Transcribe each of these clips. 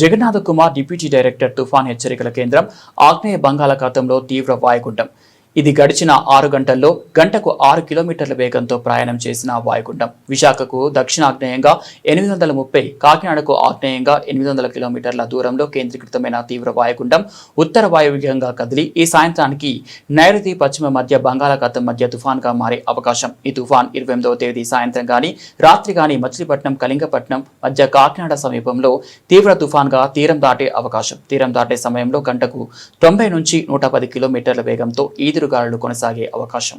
Jagannadh Kumar deputy director తుఫాన్ హెచ్చరికల కేంద్రం ఆగ్నేయ బంగాళాఖాతంలో తీవ్ర వాయుగుండం. ఇది గడిచిన ఆరు గంటల్లో గంటకు ఆరు కిలోమీటర్ల వేగంతో ప్రయాణం చేసిన వాయుగుండం. విశాఖకు దక్షిణాగ్నేయంగా ఎనిమిది వందల ముప్పై కాకినాడకు ఆగ్నేయంగా ఎనిమిది వందల కిలోమీటర్ల దూరంలో కేంద్రీకృతమైన తీవ్ర వాయుగుండం ఉత్తర వాయువ్యంగా కదిలి ఈ సాయంత్రానికి నైరుతి పశ్చిమ మధ్య బంగాళాఖాతం మధ్య తుఫాన్గా మారే అవకాశం. ఈ తుఫాన్ ఇరవై ఎనిమిదవ తేదీ సాయంత్రం గాని రాత్రి గాని మచిలీపట్నం కళింగపట్నం మధ్య కాకినాడ సమీపంలో తీవ్ర తుఫాన్గా తీరం దాటే అవకాశం. తీరం దాటే సమయంలో గంటకు తొంభై నుంచి నూట పది కిలోమీటర్ల వేగంతో ఈదురుగాలులు కొనసాగే అవకాశం.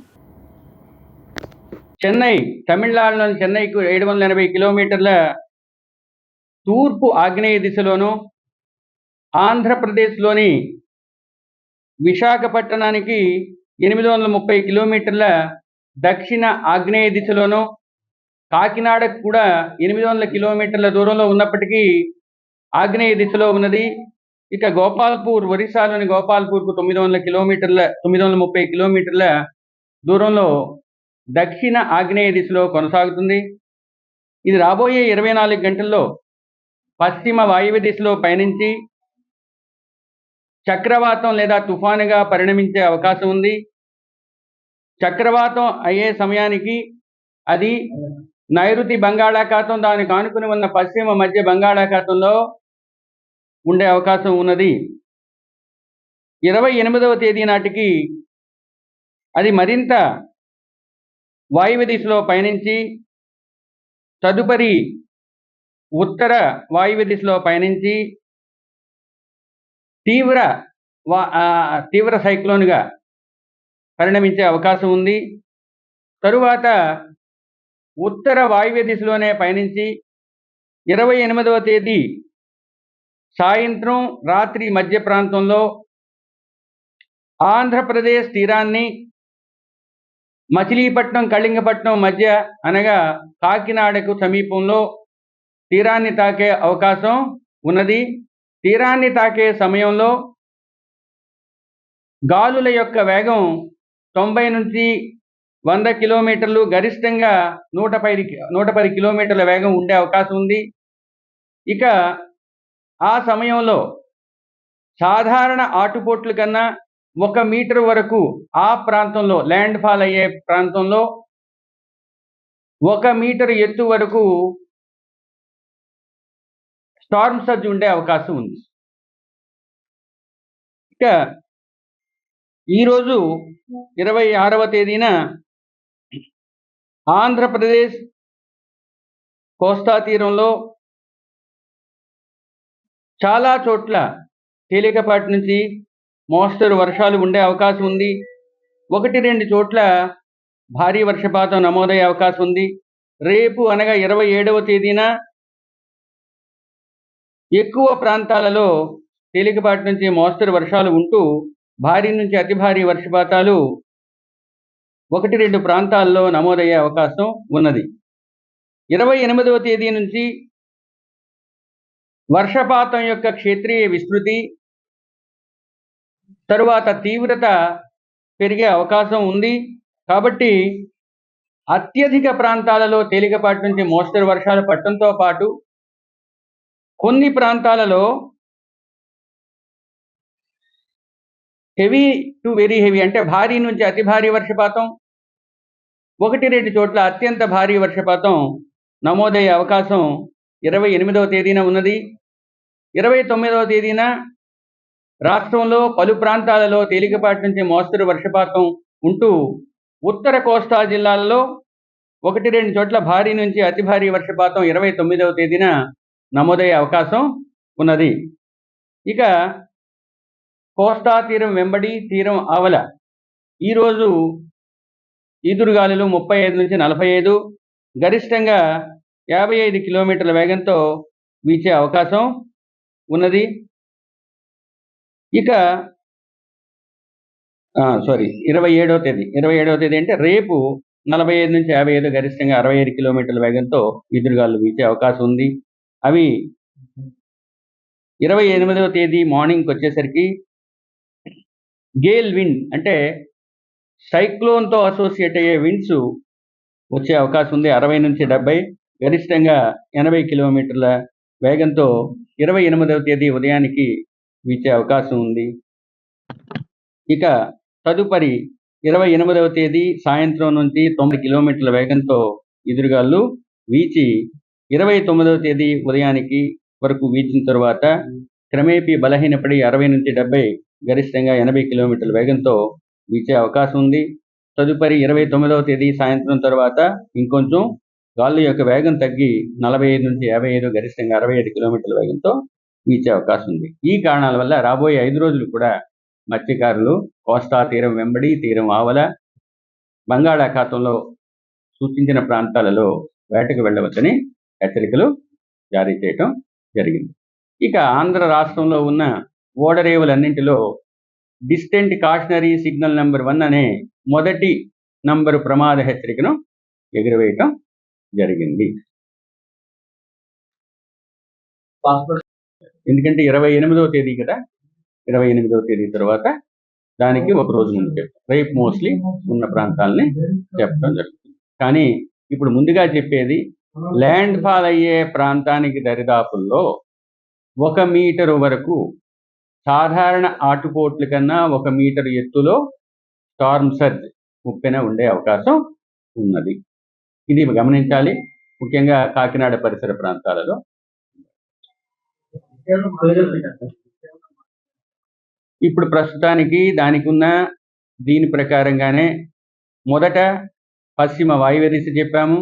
చెన్నై తమిళనాడులోని చెన్నైకు ఏడు వందల ఎనభై కిలోమీటర్ల తూర్పు ఆగ్నేయ దిశలోను ఆంధ్రప్రదేశ్లోని విశాఖపట్టణానికి ఎనిమిది వందల ముప్పై కిలోమీటర్ల దక్షిణ ఆగ్నేయ దిశలోను కాకినాడకు కూడా ఎనిమిది వందల కిలోమీటర్ల దూరంలో ఉన్నప్పటికీ ఆగ్నేయ దిశలో ఉన్నది. ఇక గోపాల్పూర్ ఒరిస్సాలోని గోపాల్పూర్కు తొమ్మిది వందల కిలోమీటర్ల తొమ్మిది వందల ముప్పై కిలోమీటర్ల దూరంలో దక్షిణ ఆగ్నేయ దిశలో కొనసాగుతుంది. ఇది రాబోయే ఇరవై నాలుగు గంటల్లో పశ్చిమ వాయువ్య దిశలో పయనించి చక్రవాతం లేదా తుఫానుగా పరిణమించే అవకాశం ఉంది. చక్రవాతం అయ్యే సమయానికి అది నైరుతి బంగాళాఖాతం దానికి ఆనుకుని ఉన్న పశ్చిమ మధ్య బంగాళాఖాతంలో ఉండే అవకాశం ఉన్నది. ఇరవై ఎనిమిదవ తేదీ నాటికి అది మరింత వాయువ్య దిశలో పయనించి తదుపరి ఉత్తర వాయువ్య దిశలో పయనించి తీవ్ర వా ఆ, తీవ్ర సైక్లోన్గా పరిణమించే అవకాశం ఉంది. తరువాత ఉత్తర వాయువ్య దిశలోనే పయనించి ఇరవై ఎనిమిదవ తేదీ సాయంత్రం రాత్రి మధ్య ప్రాంతంలో ఆంధ్రప్రదేశ్ తీరాన్ని మచిలీపట్నం కళింగపట్నం మధ్య అనగా కాకినాడకు సమీపంలో తీరాన్ని తాకే అవకాశం ఉన్నది. తీరాన్ని తాకే సమయంలో గాలుల యొక్క వేగం తొంభై నుంచి వంద కిలోమీటర్లు గరిష్టంగా నూట పది నూట పది కిలోమీటర్ల వేగం ఉండే అవకాశం ఉంది. ఇక ఆ సమయంలో సాధారణ ఆటుపోట్ల కన్నా ఒక మీటర్ వరకు ఆ ప్రాంతంలో ల్యాండ్ ఫాల్ అయ్యే ప్రాంతంలో ఒక మీటర్ ఎత్తు వరకు స్టార్మ్ సర్జ్ ఉండే అవకాశం ఉంది. ఇక ఈరోజు ఇరవై ఆరవ తేదీన ఆంధ్రప్రదేశ్ కోస్తా తీరంలో చాలా చోట్ల తేలికపాటి నుంచి మోస్తరు వర్షాలు ఉండే అవకాశం ఉంది. ఒకటి రెండు చోట్ల భారీ వర్షపాతం నమోదయ్యే అవకాశం ఉంది. రేపు అనగా ఇరవై ఏడవ తేదీన ఎక్కువ ప్రాంతాలలో తేలికపాటి నుంచి మోస్తరు వర్షాలు ఉంటూ భారీ నుంచి అతి భారీ వర్షపాతాలు ఒకటి రెండు ప్రాంతాల్లో నమోదయ్యే అవకాశం ఉన్నది. ఇరవై ఎనిమిదవ తేదీ నుంచి వర్షపాతం యొక్క క్షేత్రీయ విస్తృతి తరువాత తీవ్రత పెరిగే అవకాశం ఉంది. కాబట్టి అత్యధిక ప్రాంతాలలో తేలికపాటి నుంచి మోస్తరు వర్షాలు పట్టడంతో పాటు కొన్ని ప్రాంతాలలో హెవీ టు వెరీ హెవీ అంటే భారీ నుంచి అతి భారీ వర్షపాతం ఒకటి రెండు చోట్ల అత్యంత భారీ వర్షపాతం నమోదయ్యే అవకాశం ఇరవై ఎనిమిదవ తేదీన ఉన్నది. ఇరవై తొమ్మిదవ తేదీన రాష్ట్రంలో పలు ప్రాంతాలలో తేలికపాటి నుంచి మోస్తరు వర్షపాతం ఉంటూ ఉత్తర కోస్తా జిల్లాలలో ఒకటి రెండు చోట్ల భారీ నుంచి అతి భారీ వర్షపాతం ఇరవై తొమ్మిదవ తేదీన నమోదయ్యే అవకాశం ఉన్నది. ఇక కోస్తా తీరం వెంబడి తీరం ఆవల. ఈరోజు ఈదురుగాలులు ముప్పై ఐదు నుంచి నలభై ఐదు. గరిష్టంగా యాభై ఐదు కిలోమీటర్ల వేగంతో వీచే అవకాశం ఉన్నది. ఇక సారీ ఇరవై ఏడవ తేదీ. ఇరవై ఏడవ తేదీ అంటే రేపు నలభై ఐదు నుంచి యాభై ఐదు గరిష్టంగా అరవై ఐదు కిలోమీటర్ల వేగంతో ఈదురుగాలు వీచే అవకాశం ఉంది. అవి ఇరవై ఎనిమిదవ తేదీ మార్నింగ్కి వచ్చేసరికి గేల్ విండ్ అంటే సైక్లోన్తో అసోసియేట్ అయ్యే విండ్స్ వచ్చే అవకాశం ఉంది. అరవై నుంచి డెబ్బై గరిష్టంగా ఎనభై కిలోమీటర్ల వేగంతో ఇరవై ఎనిమిదవ తేదీ ఉదయానికి వీచే అవకాశం ఉంది. ఇక తదుపరి ఇరవై ఎనిమిదవ తేదీ సాయంత్రం నుంచి తొంభై కిలోమీటర్ల వేగంతో ఎదురుగాళ్ళు వీచి ఇరవై తొమ్మిదవ తేదీ ఉదయానికి వరకు వీచిన తరువాత క్రమేపీ బలహీనపడి అరవై నుంచి డెబ్బై గరిష్టంగా ఎనభై కిలోమీటర్ల వేగంతో వీచే అవకాశం ఉంది. తదుపరి ఇరవై తొమ్మిదవ తేదీ సాయంత్రం తర్వాత ఇంకొంచెం గాలి యొక్క వేగం తగ్గి నలభై ఐదు నుంచి యాభై ఐదు గరిష్టంగా అరవై ఐదు కిలోమీటర్ల వేగంతో వీచే అవకాశం ఉంది. ఈ కారణాల వల్ల రాబోయే ఐదు రోజులు కూడా మత్స్యకారులు కోస్తా తీరం వెంబడి తీరం ఆవల బంగాళాఖాతంలో సూచించిన ప్రాంతాలలో వేటకు వెళ్ళవచ్చని హెచ్చరికలు జారీ చేయటం జరిగింది. ఇక ఆంధ్ర రాష్ట్రంలో ఉన్న ఓడరేవులన్నింటిలో distant cautionary signal number one అనే మొదటి నంబరు ప్రమాద హెచ్చరికను ఎగురవేయటం జరిగింది. ఎందుకంటే ఇరవై ఎనిమిదవ తేదీ కదా? ఇరవై ఎనిమిదవ తేదీ తర్వాత దానికి ఒక రోజు ముందు చెప్తాం రేపు మోస్ట్లీ ఉన్న ప్రాంతాలని చెప్పడం జరుగుతుంది. కానీ ఇప్పుడు ముందుగా చెప్పేది ల్యాండ్ ఫాల్ అయ్యే ప్రాంతానికి దరిదాపుల్లో ఒక మీటరు వరకు సాధారణ ఆటుపోట్ల కన్నా ఒక మీటర్ ఎత్తులో స్టార్మ్ సర్జ్ ముప్పెన ఉండే అవకాశం ఉన్నది. ఇది గమనించాలి. ముఖ్యంగా కాకినాడ పరిసర ప్రాంతాలలో. ఇప్పుడు ప్రస్తుతానికి దానికి ఉన్న దీని ప్రకారంగానే మొదట పశ్చిమ వాయువ్య దిశ చెప్పాము.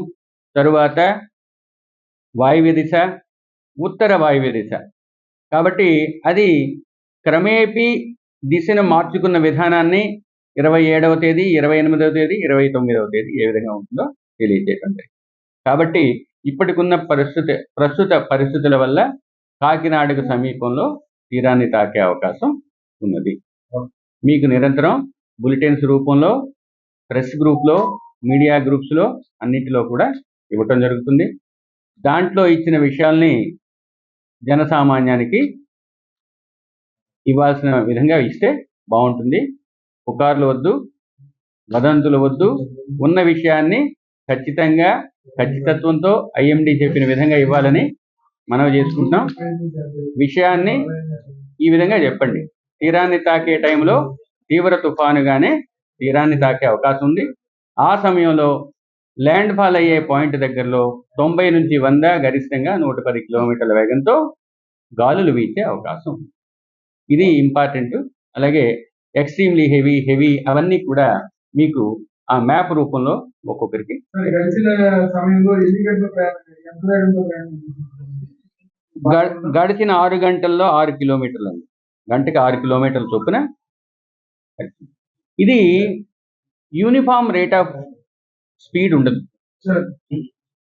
తరువాత వాయువ్య దిశ ఉత్తర వాయువ్య దిశ. కాబట్టి అది క్రమేపీ దిశను మార్చుకున్న విధానాన్ని ఇరవై ఏడవ తేదీ ఇరవై ఎనిమిదవ తేదీ ఇరవై తొమ్మిదవ తేదీ ఏ విధంగా ఉంటుందో తెలియజేయటం కాబట్టి ఇప్పటికున్న పరిస్థితి ప్రస్తుత పరిస్థితుల వల్ల కాకినాడకు సమీపంలో తీరాన్ని తాకే అవకాశం ఉన్నది. మీకు నిరంతరం బులెటిన్స్ రూపంలో ప్రెస్ గ్రూప్లో మీడియా గ్రూప్స్లో అన్నిటిలో కూడా ఇవ్వటం జరుగుతుంది. దాంట్లో ఇచ్చిన విషయాల్ని జనసామాన్యానికి ఇవ్వాల్సిన విధంగా ఇస్తే బాగుంటుంది. పుకార్లు వద్దు వదంతులు వద్దు ఉన్న విషయాన్ని ఖచ్చితంగా ఖచ్చితత్వంతో ఐఎండి చెప్పిన విధంగా ఇవ్వాలని మనవి చేసుకుంటున్నాం. విషయాన్ని ఈ విధంగా చెప్పండి. తీరాన్ని తాకే టైంలో తీవ్ర తుఫానుగానే తీరాన్ని తాకే అవకాశం ఉంది. ఆ సమయంలో ల్యాండ్ ఫాల్ అయ్యే పాయింట్ దగ్గరలో తొంభై నుంచి వంద గరిష్టంగా నూట పది కిలోమీటర్ల వేగంతో గాలులు వీచే అవకాశం ఉంది. ఇది ఇంపార్టెంట్. అలాగే ఎక్స్ట్రీమ్లీ హెవీ హెవీ అవన్నీ కూడా మీకు ఆ మ్యాప్ రూపంలో ఒక్కొక్కరికి గడిచిన ఆరు గంటల్లో ఆరు కిలోమీటర్లు అండి గంటకి ఆరు కిలోమీటర్ల చొప్పున ఇది యూనిఫామ్ రేట్ ఆఫ్ స్పీడ్ ఉండదు.